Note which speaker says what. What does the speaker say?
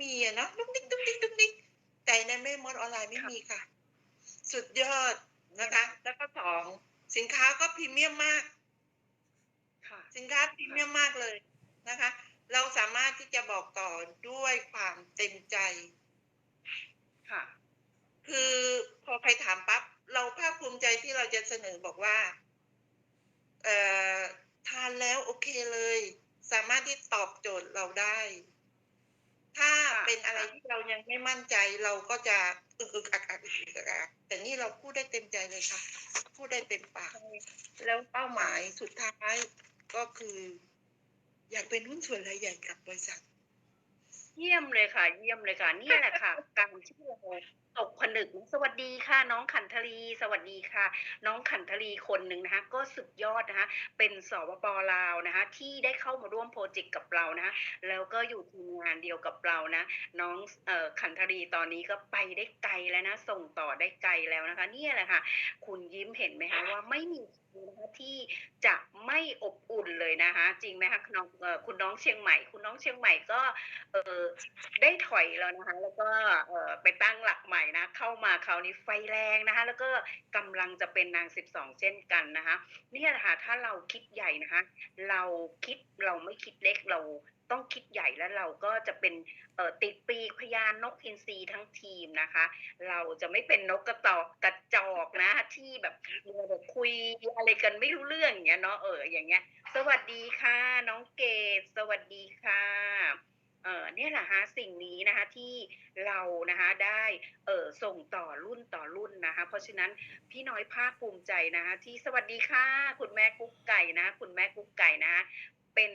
Speaker 1: มีอะเนาะดุ๊กดิ๊กดุ๊กดิ๊กดุ๊กดิ๊กแต่ในแม่มดออนไลน์ไม่
Speaker 2: ค่ะ
Speaker 1: มีค่ะ สุดยอดนะคะ แล้วก็2สินค้าก็พรีเมียมมาก
Speaker 2: ค่ะ
Speaker 1: สินค้าพรีเมียมมากเลยนะคะ เราสามารถที่จะบอกต่อด้วยความเต็มใจ
Speaker 2: ค่ะ
Speaker 1: คือพอใครถามปั๊บเราภาคภูมิใจที่เราจะเสนอบอกว่าเอ่อทานแล้วโอเคเลย สามารถที่ตอบโจทย์เราได้ถ้า
Speaker 2: ค่ะ
Speaker 1: เป็นอะไรที่เรายังไม่มั่นใจเราก็จะอึกอึกอักอักอึกอึกอักแต่นี่เราพูดได้เต็มใจเลยค่ะ พูดได้เต็มปากแล้วเป้าหมายสุดท้ายก็คือ อยากเป็นหุ้นส่วนรายใหญ่กับบริษัท
Speaker 2: เยี่ยมเลยค่ะ เยี่ยมเลยค่ะ นี่แหละค่ะ การที่เราตก ผนึกสวัสดีค่ะ น้องขันธลีสวัสดีค่ะ น้องขันธลีคนหนึ่งนะคะก็สุดยอดนะคะเป็นสวปลาวนะคะที่ได้เข้ามาร่วมโปรเจกต์กับเรานะคะแล้วก็อยู่ทีมงานเดียวกับเรานะน้องเอ่อขันธลีตอนนี้ก็ไปได้ไกลแล้วนะส่งต่อได้ไกลแล้วนะคะเนี่ยแหละค่ะ คุณยิ้มเห็นไหมคะว่าไม่มีนะคะที่จะไม่อบอุ่นเลยนะคะ จริงไหมคะน้องอคุณน้องเชียงใหม่ คุณน้องเชียงใหม่ก็เออได้ถอยแล้วนะคะ แล้วก็เออไปตั้งหลัก เข้ามาคราวนี้ไฟแรงนะคะ แล้วก็กำลังจะเป็นนางสิบสองเช่นกันนะคะเนี่ยแหละค่ะถ้าเราคิดใหญ่นะคะ เราคิดเราไม่คิดเล็กเราต้องคิดใหญ่แล้วเราก็จะเป็นเอ่อติดปีกพยานนกอินทรีทั้งทีมนะคะ เราจะไม่เป็นนกกระตอกกระจอกนะ ที่แบบมัวแต่คุยอะไรกันไม่รู้เรื่องอย่างเงี้ยเนาะเอออย่างเงี้ย สวัสดีค่ะ น้องเกดสวัสดีค่ะ ออเนี่ยแหละฮะสิ่งนี้นะคะที่เรานะคะได้เออส่งต่อรุ่นต่อรุ่นนะคะเพราะฉะนั้นพี่น้อยภาคภูมิใจนะคะที่สวัสดีค่ะ คุณแม่กุ๊กไก่นะ คุณแม่กุ๊กไก่นะเป็น